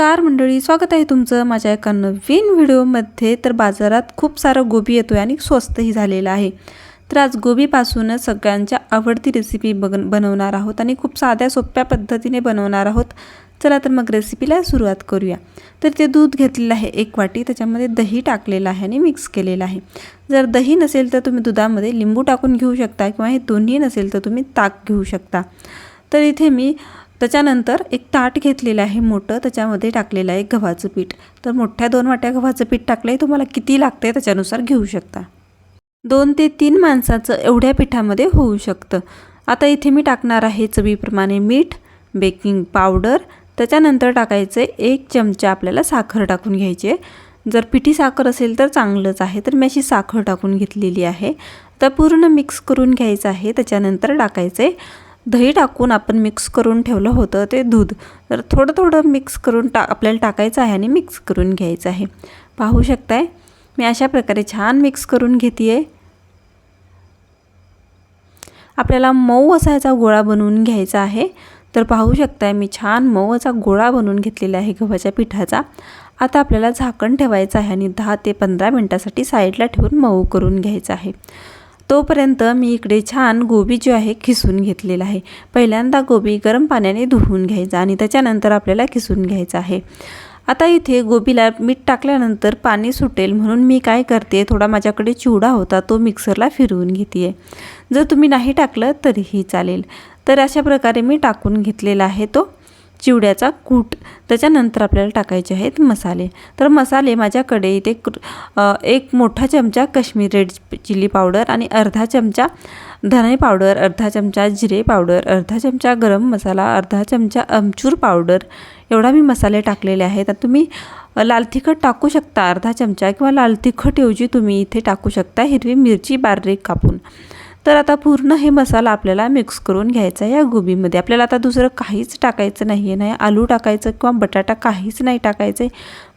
नमस्कार मंडळी स्वागत आहे तुमचं माझ्या एका नवीन व्हिडिओमध्ये. तर बाजारात खूप सारं गोबी येतो आहे आणि स्वस्तही झालेलं आहे. तर आज गोबीपासूनच सगळ्यांच्या आवडती रेसिपी बग बनवणार आहोत आणि खूप साध्या सोप्या पद्धतीने बनवणार आहोत. चला तर मग रेसिपीला सुरुवात करूया. तर ते दूध घेतलेलं आहे एक वाटी त्याच्यामध्ये दही टाकलेलं आहे आणि मिक्स केलेलं आहे. जर दही नसेल तर तुम्ही दुधामध्ये लिंबू टाकून घेऊ शकता किंवा हे दोन्ही नसेल तर तुम्ही ताक घेऊ शकता. तर इथे मी त्याच्यानंतर एक ताट घेतलेलं आहे मोठं त्याच्यामध्ये टाकलेलं आहे गव्हाचं पीठ. तर मोठ्या दोन वाट्या गव्हाचं पीठ टाकलं आहे तुम्हाला किती लागतं आहे त्याच्यानुसार घेऊ शकता. दोन ते तीन माणसाचं एवढ्या पिठामध्ये होऊ शकतं. आता इथे मी टाकणार आहे चवीप्रमाणे मीठ बेकिंग पावडर. त्याच्यानंतर टाकायचं एक चमचा आपल्याला साखर टाकून घ्यायची. जर पिठी साखर असेल तर चांगलंच आहे तर मी अशी साखर टाकून घेतलेली आहे. तर पूर्ण मिक्स करून घ्यायचं आहे त्याच्यानंतर टाकायचं आहे दही टाकून आपण मिक्स करून ठेवलं होतं ते दूध. तर थोडं थोडं मिक्स करून टा आपल्याला टाकायचं आहे आणि मिक्स करून घ्यायचं आहे. पाहू शकताय? मी अशा प्रकारे छान मिक्स करून घेते आहे आपल्याला मऊ असा याचा गोळा बनवून घ्यायचा आहे. तर पाहू शकताय मी छान मऊ असा गोळा बनवून घेतलेला आहे गव्हाच्या पिठाचा. आता आपल्याला झाकण ठेवायचं आहे आणि दहा ते पंधरा मिनटासाठी साईडला ठेवून मऊ करून घ्यायचं आहे. तोपर्यंत मी इकडे छान गोबी जो आहे खिसून घेतलेला आहे. पहिल्यांदा गोबी गरम पाण्याने धुवून घ्यायचा आणि त्याच्यानंतर आपल्याला खिसून घ्यायचं आहे. आता इथे गोबीला मीठ टाकल्यानंतर पाणी सुटेल म्हणून मी काय करते थोडा माझ्याकडे चिवडा होता तो मिक्सरला फिरवून घेते. आहे जर तुम्ही नाही टाकलं तरीही चालेल. तर अशा प्रकारे मी टाकून घेतलेला आहे तो. चिवड्याचा कूट. त्याच्यानंतर आपल्याला टाकायचे आहेत मसाले. तर मसाले माझ्याकडे इथे एक मोठा चमचा काश्मीर रेड चिली पावडर आणि अर्धा चमचा धने पावडर अर्धा चमचा जिरे पावडर अर्धा चमचा गरम मसाला अर्धा चमचा अमचूर पावडर. एवढा मी मसाले टाकलेले आहेत. तर तुम्ही लाल तिखट टाकू शकता अर्धा चमचा किंवा लाल तिखटऐवजी तुम्ही इथे टाकू शकता हिरवी मिरची बारीक कापून. तर आता पूर्ण हे मसाला आपल्याला मिक्स करून घ्यायचा आहे या गोबीमध्ये. आपल्याला आता दुसरं काहीच टाकायचं नाही आहे नाही आलू टाकायचं किंवा बटाटा काहीच नाही टाकायचं आहे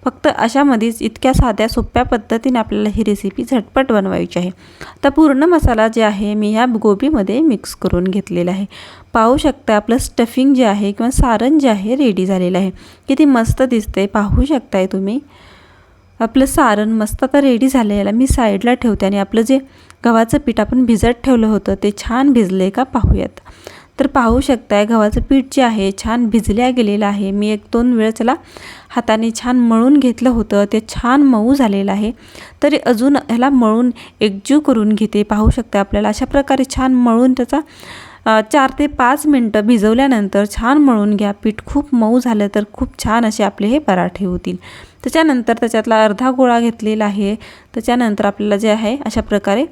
फक्त अशामध्येच इतक्या साध्या सोप्या पद्धतीने आपल्याला ही रेसिपी झटपट बनवायची आहे. तर पूर्ण मसाला जे आहे मी ह्या गोबीमध्ये मिक्स करून घेतलेला आहे. पाहू शकता आपलं स्टफिंग जे आहे किंवा सारण जे आहे रेडी झालेलं आहे. किती मस्त दिसते पाहू शकताय तुम्ही. आपलं सारण मस्त आता रेडी झालं याला मी साईडला ठेवते आणि आपलं जे गव्हाचं पीठ आपण भिजत ठेवलं होतं ते छान भिजले का पाहूयात. तर पाहू शकताय गव्हाचं पीठ जे आहे छान भिजल्या गेलेलं आहे. मी एक दोन वेळेस त्याला हाताने छान मळून घेतलं होतं ते छान मऊ झालेलं आहे. तरी अजून ह्याला मळून एकजीव करून घेते. पाहू शकता आपल्याला अशा प्रकारे छान मळून त्याचा चार ते पाच मिनटं भिजवल्यानंतर छान मळून घ्या. पीठ खूप मऊ झालं तर खूप छान असे आपले हे पराठे होतील. त्याच्यानंतर त्याच्यातला अर्धा गोळा घेतलेला आहे. त्याच्यानंतर आपल्याला जे आहे अशा प्रकारे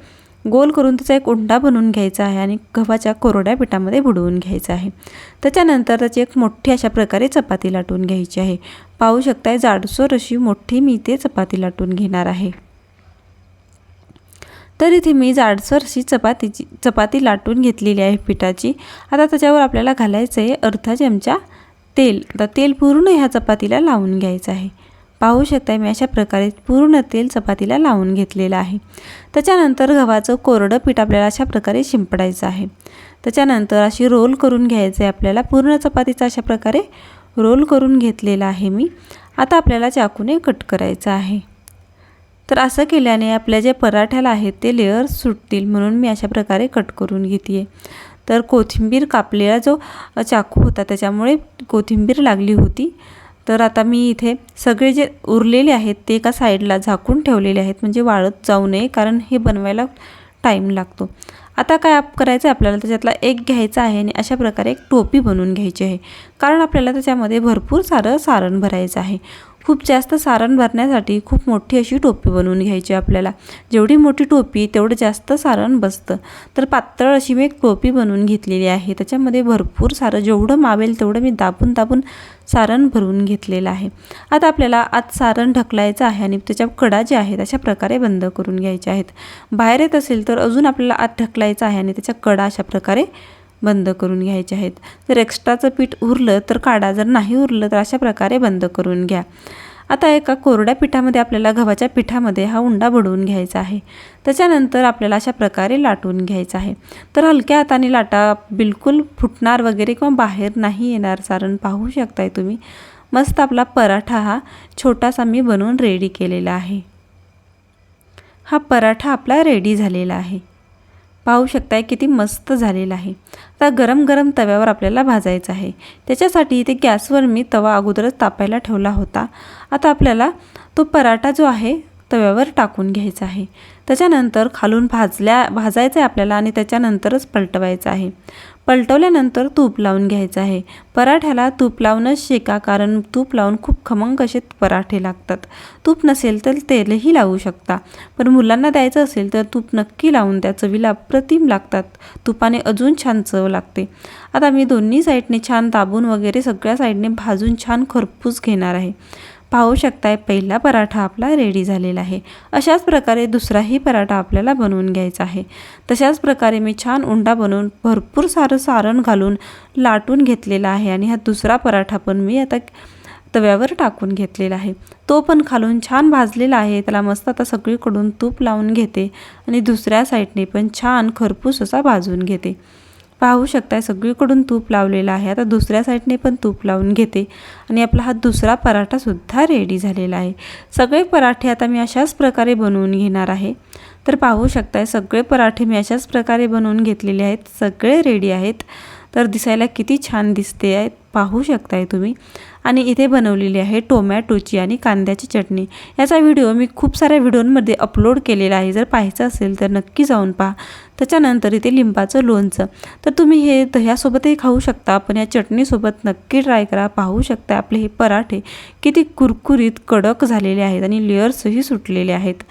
गोल करून त्याचा एक उंडा बनवून घ्यायचा आहे आणि गव्हाच्या कोरड्या पिठामध्ये बुडवून घ्यायचा आहे. त्याच्यानंतर त्याची एक मोठी अशा प्रकारे चपाती लाटून घ्यायची आहे. पाहू शकताय जाडसोर अशी मोठी मी ते चपाती लाटून घेणार आहे. तर इथे मी जाडसर अशी चपातीची चपाती लाटून घेतलेली आहे पिठाची. आता त्याच्यावर आपल्याला घालायचं आहे अर्धा चमचा तेल. आता तेल पूर्ण ह्या चपातीला लावून घ्यायचं आहे. पाहू शकता मी अशा प्रकारे पूर्ण तेल चपातीला लावून घेतलेलं आहे. त्याच्यानंतर गव्हाचं कोरडं पीठ आपल्याला अशा प्रकारे शिंपडायचं आहे. त्याच्यानंतर अशी रोल करून घ्यायचं आहे आपल्याला पूर्ण चपातीचा अशा प्रकारे रोल करून घेतलेला आहे मी. आता आपल्याला चाकूने कट करायचं आहे. तर असं केल्याने आपल्या जे पराठ्याला आहेत ते लेअर सुटतील म्हणून मी अशा प्रकारे कट करून घेते आहे तर कोथिंबीर कापलेला जो चाकू होता त्याच्यामुळे कोथिंबीर लागली होती. तर आता मी इथे सगळे जे उरलेले आहेत ते एका साईडला झाकून ठेवलेले आहेत म्हणजे वाळत जाऊ नये कारण हे बनवायला टाईम लागतो. आता काय आप करायचं आहे आपल्याला त्याच्यातला एक घ्यायचा आहे आणि अशा प्रकारे एक टोपी बनवून घ्यायची आहे. कारण आपल्याला त्याच्यामध्ये भरपूर सारं सारण भरायचं आहे. खूप जास्त सारण भरण्यासाठी खूप मोठी अशी टोपी बनवून घ्यायची आपल्याला. जेवढी मोठी टोपी तेवढं जास्त सारण बसतं. तर पातळ अशी मी एक टोपी बनवून घेतलेली आहे. त्याच्यामध्ये भरपूर सारं जेवढं मावेल तेवढं मी दाबून दाबून सारण भरून घेतलेलं आहे. आता आपल्याला आत सारण ढकलायचं आहे आणि त्याच्या कडा ज्या आहेत अशा प्रकारे बंद करून घ्यायच्या आहेत. बाहेर येत असेल तर अजून आपल्याला आत ढकलायचं आहे आणि त्याच्या कडा अशा प्रकारे बंद करून घ्यायचे आहेत. जर एक्स्ट्राचं पीठ उरलं तर काढा. जर नाही उरलं तर अशा प्रकारे बंद करून घ्या. आता एका कोरड्या पिठामध्ये आपल्याला गव्हाच्या पिठामध्ये हा उंडा बुडवून घ्यायचा आहे. त्याच्यानंतर आपल्याला अशा प्रकारे लाटून घ्यायचा आहे. तर हलक्या हाताने लाटा. बिलकुल फुटणार वगैरे किंवा बाहेर नाही येणार सारण पाहू शकताय तुम्ही. मस्त आपला पराठा हा छोटासा मी बनवून रेडी केलेला आहे. हा पराठा आपला रेडी झालेला आहे. पाहू शकताय किती मस्त झालेला आहे. आता गरम गरम तव्यावर आपल्याला भाजायचं आहे. त्याच्यासाठी इथे गॅसवर मी तवा अगोदरच तापायला ठेवला होता. आता आपल्याला तो पराठा जो आहे तव्यावर टाकून घ्यायचा आहे. त्याच्यानंतर खालून भाजल्या भाजायचं आहे आपल्याला आणि त्याच्यानंतरच पलटवायचं आहे. पलटवल्यानंतर तूप लावून घ्यायचं आहे. पराठ्याला तूप लावूनच शेका कारण तूप लावून खूप खमंग असे पराठे लागतात. तूप नसेल तर तेलही लावू शकता. पण मुलांना द्यायचं असेल तर तूप नक्की लावून द्या. चवीला अप्रतिम लागतात. तुपाने अजून छान चव लागते. आता मी दोन्ही साईडने छान दाबून वगैरे सगळ्या साईडने भाजून छान खरपूस घेणार आहे. पाहू शकताय पहिला पराठा आपला रेडी झालेला आहे. अशाच प्रकारे दुसराही पराठा आपल्याला बनवून घ्यायचा आहे. तशाच प्रकारे मी छान उंडा बनवून भरपूर सारं सारण घालून लाटून घेतलेला आहे आणि हा दुसरा पराठा पण मी आता तव्यावर टाकून घेतलेला आहे. तो पण खालून छान भाजलेला आहे. त्याला मस्त आता सगळीकडून तूप लावून घेते आणि दुसऱ्या साईडने पण छान खरपूस असा भाजून घेते. पाहू शकताय सगळीकडून तूप लावलेलं आहे. आता दुसऱ्या साईडने पण तूप लावून घेते. आणि आपला हा दुसरा पराठासुद्धा रेडी झालेला आहे. सगळे पराठे आता मी अशाच प्रकारे बनवून घेणार आहे. तर पाहू शकताय सगळे पराठे मी अशाच प्रकारे बनवून घेतलेले आहेत. सगळे रेडी आहेत. तर दिसायला किती छान दिसते आहेत. पाहू शकताय तुम्ही. आणि इथे बनवलेली आहे टोमॅटोची आणि कांद्याची चटणी. याचा व्हिडिओ मी खूप साऱ्या व्हिडिओमध्ये अपलोड केलेला आहे. जर पाहायचं असेल तर नक्की जाऊन पहा. त्याच्यानंतर इथे लिंबाचं लोणचं. तर तुम्ही हे दह्यासोबतही खाऊ शकता. पण या चटणीसोबत नक्की ट्राय करा. पाहू शकता आपले हे पराठे किती कुरकुरीत कडक झालेले आहेत आणि लेअर्सही सुटलेले आहेत.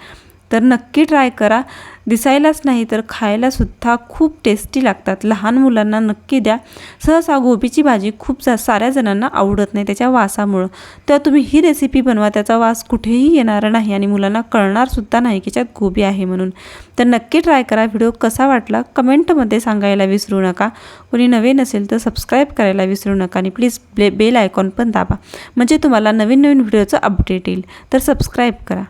तर नक्की ट्राय करा. दिसायलाच नाही तर खायलासुद्धा खूप टेस्टी लागतात. लहान मुलांना नक्की द्या. सहसा गोबीची भाजी खूप जा साऱ्या जणांना आवडत नाही त्याच्या वासामुळं. तेव्हा तुम्ही ही रेसिपी बनवा. त्याचा वास कुठेही येणार नाही आणि मुलांना कळणारसुद्धा नाही की त्यात गोबी आहे म्हणून. तर नक्की ट्राय करा. व्हिडिओ कसा वाटला कमेंटमध्ये सांगायला विसरू नका. कोणी नवीन असेल तर सबस्क्राईब करायला विसरू नका आणि प्लीज ब्ले बेल आयकॉन पण दाबा. म्हणजे तुम्हाला नवीन नवीन व्हिडिओचं अपडेट येईल. तर सबस्क्राईब करा.